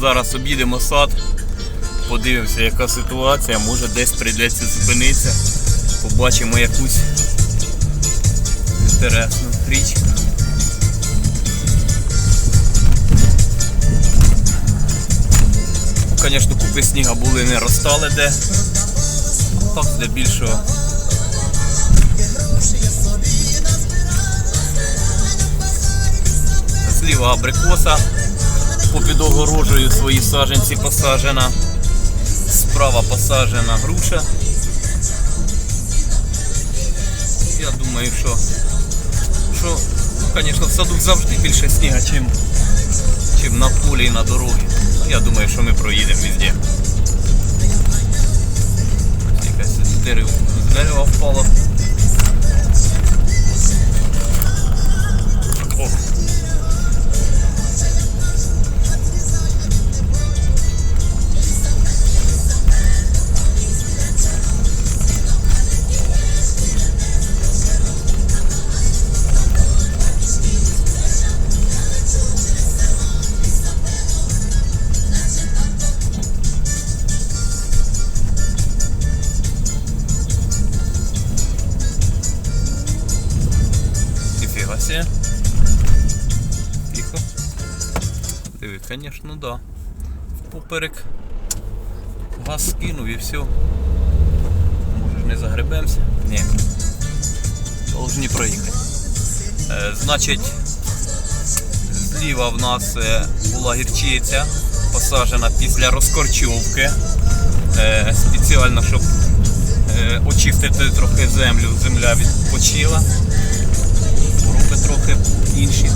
Зараз об'їдемо сад, подивимося, яка ситуація, може десь прийдеться зупинитися, побачимо якусь інтересну річ. Звісно, купи сніга були не розстали де. Так, для більшого. Зліва абрикоса, попід огорожею свої саженці посаджена. Справа посаджена груша. Я думаю, що, що ну, звісно, в саду завжди більше сніга, чим, чим на полі і на дорогі. Я думаю, що ми проїдемо везде. Якась з дерева, з. О, Ніфіга. Тихо. Диви, звісно, да. Поперек газ скинув і все. Може ж не загребемося? Ні. Должні проїхати. Е, значить, зліва в нас е, була гірчиця, посаджена після розкорчовки. Е, спеціально, щоб е, очистити трохи землю, земля відпочила групи трохи інші.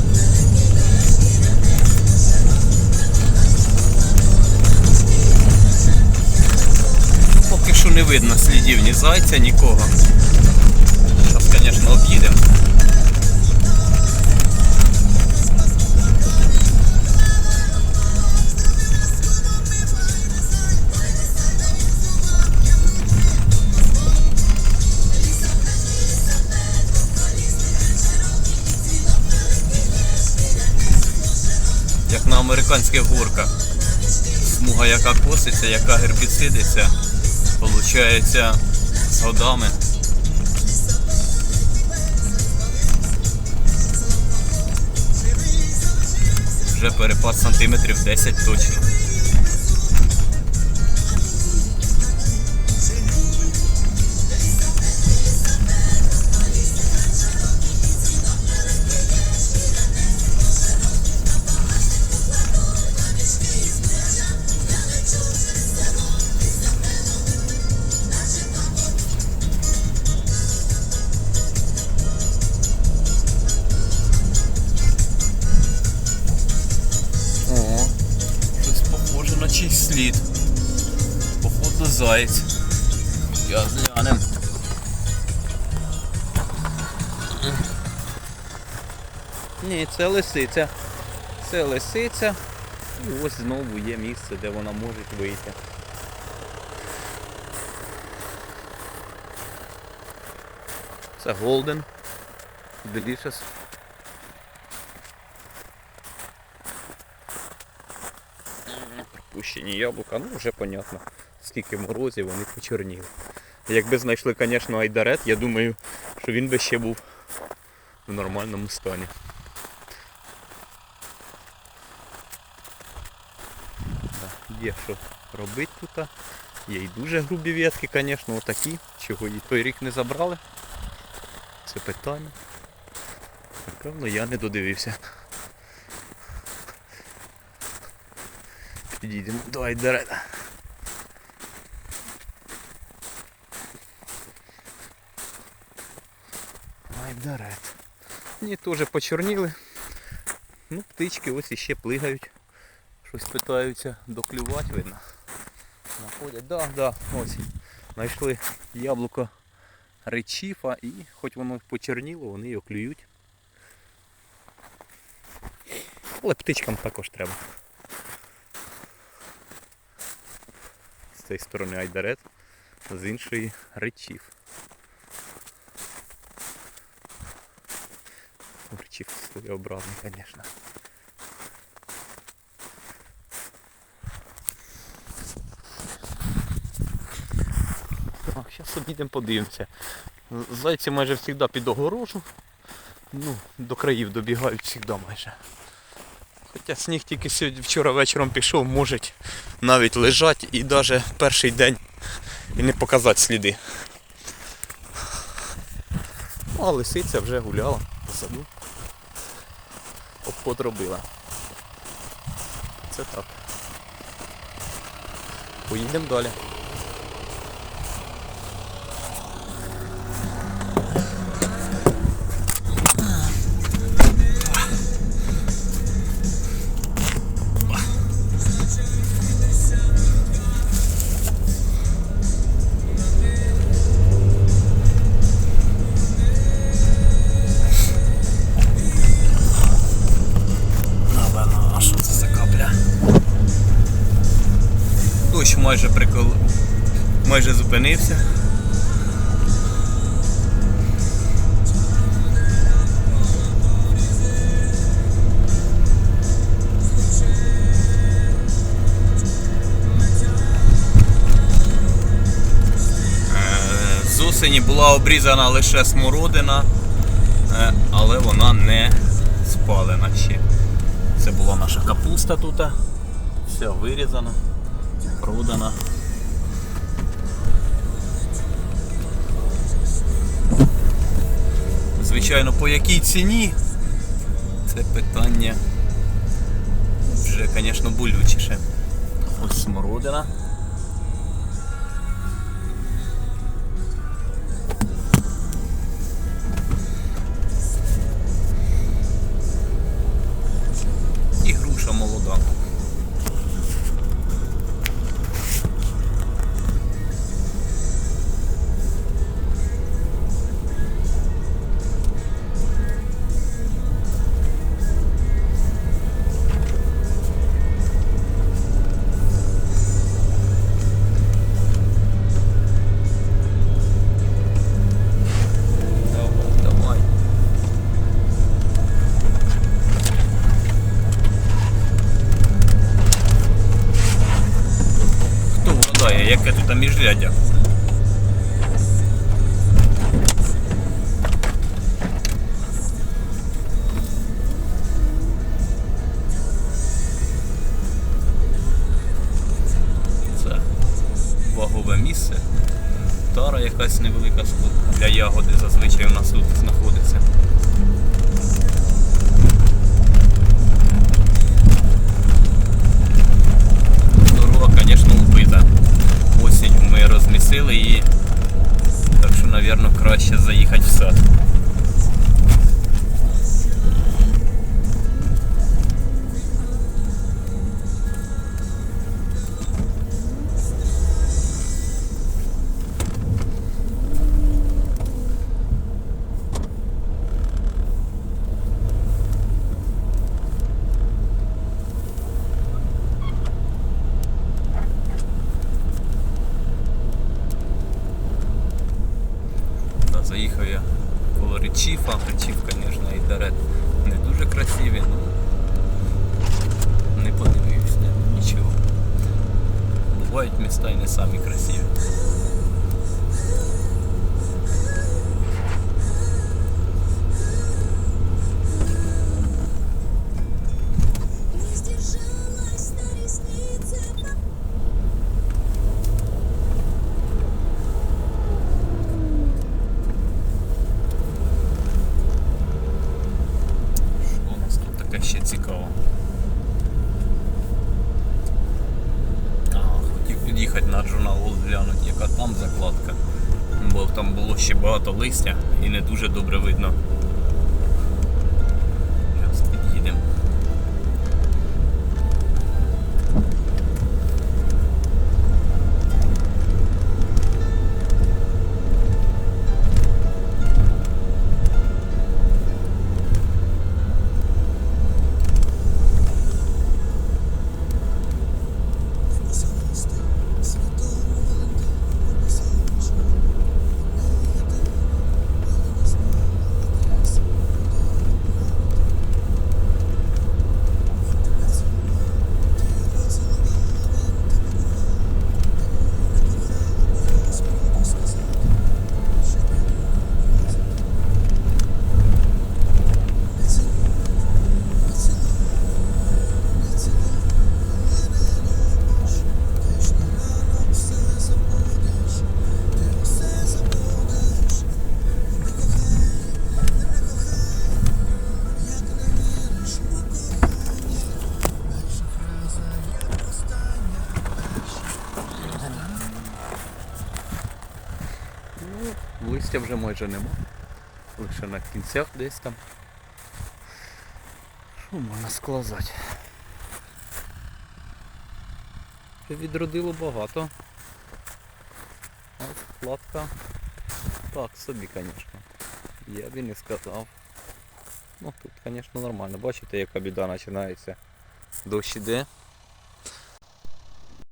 Поки що не видно слідів ні зайця, нікого. Зараз, звісно, об'їдемо. Американських горках. Смуга, яка коситься, яка гербіцидиться, получається з годами. Вже перепад сантиметрів 10 точно. Заєць. Я глянем. Ні, це лисиця. Це лисиця. І ось знову є місце, де вона може вийти. Це Golden. Delicious. Пущені яблука, ну вже понятно, скільки морозів вони почорніли. Якби знайшли, звісно, айдарет, я думаю, що він би ще був в нормальному стані. Є що робити тут. Є і дуже грубі ветки, звісно, отакі, чого і той рік не забрали. Це питання. Напевно, я не додивився. Підійдемо до Айдарета. Айдарет. Ні, теж почорніли. Ну, птички ось іще плигають. Щось питаються доклювати, видно. Находять, да, да, ось. Знайшли яблуко речіфа і хоч воно почерніло, вони його клюють. Але птичкам також треба. цієї сторони Айдарет, з іншої речів. Ну, речів своєобразний, звісно. Так, зараз обійдемо подивимося. Зайці майже завжди під огорожу. Ну, до країв добігають завжди майже. Хоча сніг тільки сьогодні вчора вечором пішов, може навіть лежать і навіть перший день і не показати сліди. А лисиця вже гуляла по саду. Обход робила. Це так. Поїдемо далі. Майже прикол... майже зупинився. Е, З осені була обрізана лише смородина, е, але вона не спалена ще. Це була наша капуста тут. Все вирізана, продана. Звичайно, по якій ціні? Це питання вже, звісно, болючіше. Ось смородина. Тара якась невелика. Для ягоди зазвичай у нас тут знаходиться. Заїхав я коло речіфа. Речіф, звісно, і дарет не дуже красиві, але не подивився, нічого. Бувають міста і не самі красиві. Журнал глянути, яка там закладка. Бо там було ще багато листя і не дуже добре видно. Листя вже майже нема. Лише на кінцях десь там. Що можна сказати? Відродило багато. От платка. Так, собі, звісно. Я б і не сказав. Ну тут, звісно, нормально. Бачите, яка біда починається. Дощ іде.